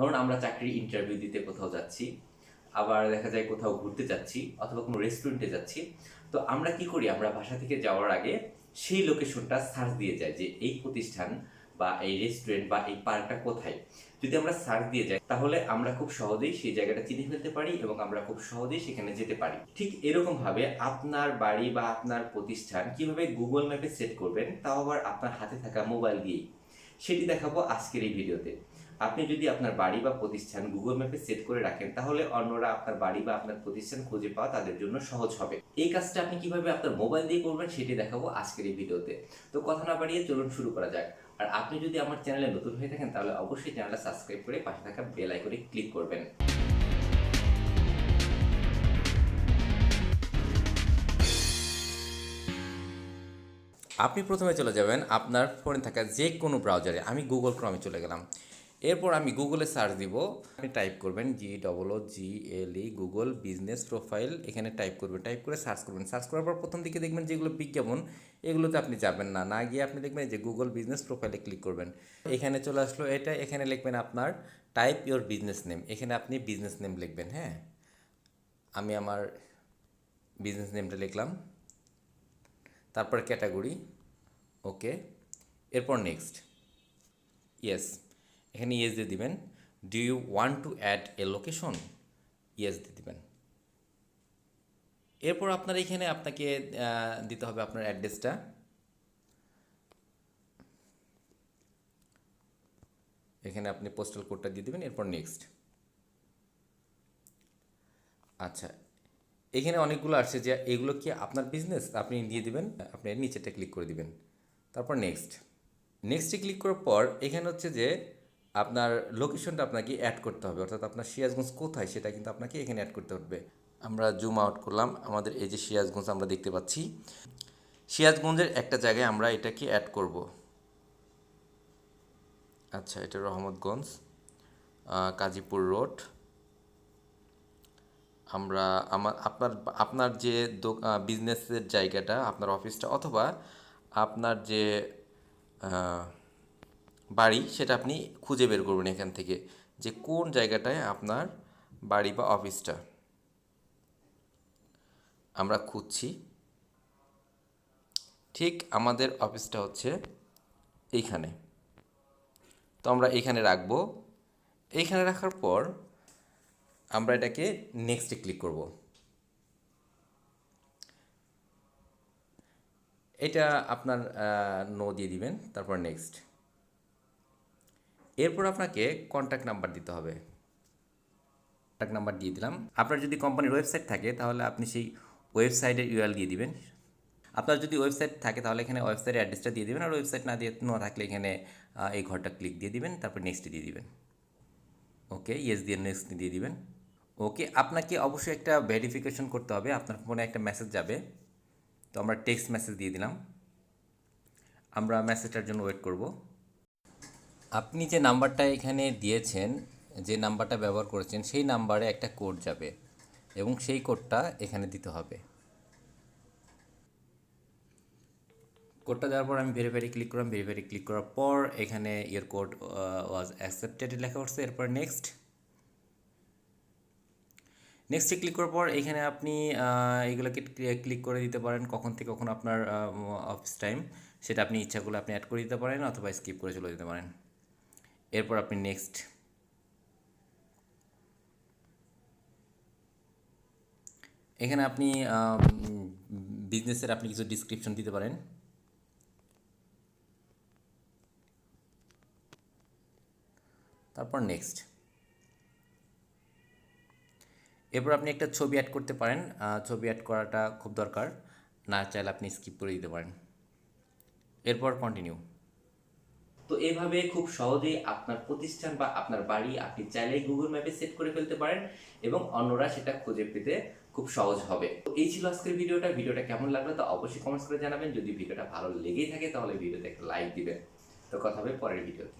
ধরুন আমরা চাকরির ইন্টারভিউ দিতে কোথাও যাচ্ছি, আবার দেখা যায় কোথাও ঘুরতে যাচ্ছি অথবা কোনো রেস্টুরেন্টে যাচ্ছি, তো আমরা কি করি? আমরা বাসা থেকে যাওয়ার আগে সেই লোকেশনটা সার্চ দিয়ে যাই যে এই প্রতিষ্ঠান বা এই রেস্টুরেন্ট বা এই পার্কটা কোথায়। যদি আমরা সার্চ দিয়ে যাই, তাহলে আমরা খুব সহজেই সেই জায়গাটা চিনে ফেলতে পারি এবং আমরা খুব সহজেই সেখানে যেতে পারি। ঠিক এরকম ভাবে আপনার বাড়ি বা আপনার প্রতিষ্ঠান কীভাবে গুগল ম্যাপে সেট করবেন, তাও আবার আপনার হাতে থাকা মোবাইল দিয়েই। সেটি দেখাবো আজকের এই ভিডিওতে। আপনি যদি আপনার বাড়ি বা প্রতিষ্ঠান গুগল ম্যাপে সেট করে রাখেন, তাহলে অন্যরা আপনার বাড়ি বা আপনার প্রতিষ্ঠান খুঁজে পাওয়া তাদের জন্য সহজ হবে। এই কাজটা আপনি কীভাবে আপনার মোবাইল দিয়ে করবেন সেটি দেখাবো আজকের এই ভিডিওতে। তো কথা না বাড়িয়ে চলুন শুরু করা যাক। আর আপনি যদি আমার চ্যানেলে নতুন হয়ে থাকেন, তাহলে অবশ্যই চ্যানেলটা সাবস্ক্রাইব করে পাশে থাকা বেল আইকনে ক্লিক করবেন। আপনি প্রথমে চলে যাবেন আপনার ফোনে থাকা যে কোনো ব্রাউজারে আমি গুগল ক্রমে চলে গেলাম। এরপর আমি গুগলে সার্চ দিব। আপনি টাইপ করবেন G double O G L E Google business profile এখানে টাইপ করবেন টাইপ করে সার্চ করবেন। সার্চ করার পর প্রথম দিকে দেখবেন যেগুলো বিজ্ঞাপন, এগুলোতে আপনি যাবেন না। না গিয়ে আপনি দেখবেন যে গুগল বিজনেস প্রোফাইলে ক্লিক করবেন। এখানে চলে আসলো এটা, এখানে লিখবেন আপনার টাইপ ইওর বিজনেস নেম এখানে আপনি বিজনেস নেম লিখবেন হ্যাঁ? আমি আমার বিজনেস নেমটা লিখলাম। তারপর ক্যাটাগরি ওকে এরপর নেক্সট ইয়েস এখানে ইয়েস দিয়ে দিবেন। Do you want to add a location yes দিয়ে দিবেন। এরপর আপনার এখানে আপনাকে দিতে হবে আপনার অ্যাড্রেসটা এখানে আপনি পোস্টাল কোডটা দিয়ে দিবেন, এরপর নেক্সট আচ্ছা এখানে অনেকগুলো আসছে যে এগুলো কি আপনার বিজনেস আপনি দিয়ে দিবেন, আপনি নিচেটা ক্লিক করে দিবেন। তারপর নেক্সট নেক্সটে ক্লিক করার পর এখানে হচ্ছে যে আপনার লোকেশনটা আপনাকে অ্যাড করতে হবে। অর্থাৎ আপনার সিরাজগঞ্জ কোথায় সেটা কিন্তু আপনাকে এখানে অ্যাড করতে হবে। আমরা জুম আউট করলাম। আমাদের এই যে সিরাজগঞ্জ আমরা দেখতে পাচ্ছি। সিরাজগঞ্জের একটা জায়গায় আমরা এটাকে অ্যাড করব। আচ্ছা এটা রহমতগঞ্জ কাজীপুর রোড। আমরা আমার আপনার আপনার যে বিজনেসের জায়গাটা, আপনার অফিসটা অথবা আপনার যে বাড়ি সেটা আপনি খুঁজে বের করবেন এখান থেকে যে কোন জায়গাটায় আপনার বাড়ি বা অফিসটা। আমরা খুঁজছি। ঠিক আমাদের অফিসটা হচ্ছে এইখানে। তো আমরা এইখানে রাখব। এইখানে রাখার পর আমরা এটাকে নেক্সটে ক্লিক করব। এটা আপনার নো দিয়ে দিবেন, তারপর নেক্সট এরপর আপনাকে কন্ট্যাক্ট নাম্বার দিতে হবে। কন্ট্যাক্ট নাম্বার দিয়ে দিলাম। আপনার যদি কোম্পানির ওয়েবসাইট থাকে, তাহলে আপনি সেই ওয়েবসাইটের ইউআরএল দিয়ে দিবেন। আপনার যদি ওয়েবসাইট থাকে, তাহলে এখানে ওয়েবসাইটের অ্যাড্রেসটা দিয়ে দিবেন। আর ওয়েবসাইট না দিয়ে না থাকলে এখানে এই ঘরটা ক্লিক দিয়ে দিবেন। তারপর নেক্সট দিয়ে দিবেন। ওকে ইয়েস দিয়ে নেক্সট দিয়ে দিবেন। ওকে আপনাকে অবশ্যই একটা ভেরিফিকেশন করতে হবে। আপনার ফোনে একটা মেসেজ যাবে। তো আমরা টেক্সট মেসেজ দিয়ে দিলাম। আমরা মেসেজটার জন্য ওয়েট করব। আপনি যে নাম্বারটা এখানে দিয়েছেন, যে নাম্বারটা ব্যবহার করেছেন, সেই নাম্বারে একটা কোড যাবে এবং সেই কোডটা এখানে দিতে হবে। কোডটা দেওয়ার পর আমি ভেরিফাইডে ক্লিক করলাম। ভেরিফাইডে ক্লিক করার পর এখানে ইয়ের কোড ওয়াজ অ্যাকসেপ্টেড লেখা উঠছে এরপর নেক্সট নেক্সটে ক্লিক করার পর এখানে আপনি এগুলোকে ক্লিক করে দিতে পারেন। কখন থেকে কখন আপনার অফিস টাইম সেটা আপনি ইচ্ছা করলে আপনি অ্যাড করে দিতে পারেন অথবা স্কিপ করে চলে দিতে পারেন। এরপর আপনি নেক্সট এখানে আপনি বিজনেসের আপনি কিছু ডিসক্রিপশন দিতে পারেন। তারপর নেক্সট এরপর আপনি একটা ছবি অ্যাড করতে পারেন। ছবি অ্যাড করাটা খুব দরকার। না চাইলে আপনি স্কিপ করে দিতে পারেন। এরপর কন্টিনিউ তো এভাবে খুব সহজেই আপনার প্রতিষ্ঠান বা আপনার বাড়ি আপনি চাইলেই গুগল ম্যাপে সেট করে ফেলতে পারেন এবং অন্যরা সেটা খুঁজে পেতে খুব সহজ হবে। তো এই ছিল আজকের ভিডিওটা। ভিডিওটা কেমন লাগল তা অবশ্যই কমেন্টস করে জানাবেন। যদি ভিডিওটা ভালো লেগেই থাকে তাহলে ভিডিওতে একটা লাইক দিবেন। তো কথা হবে পরের ভিডিওতে।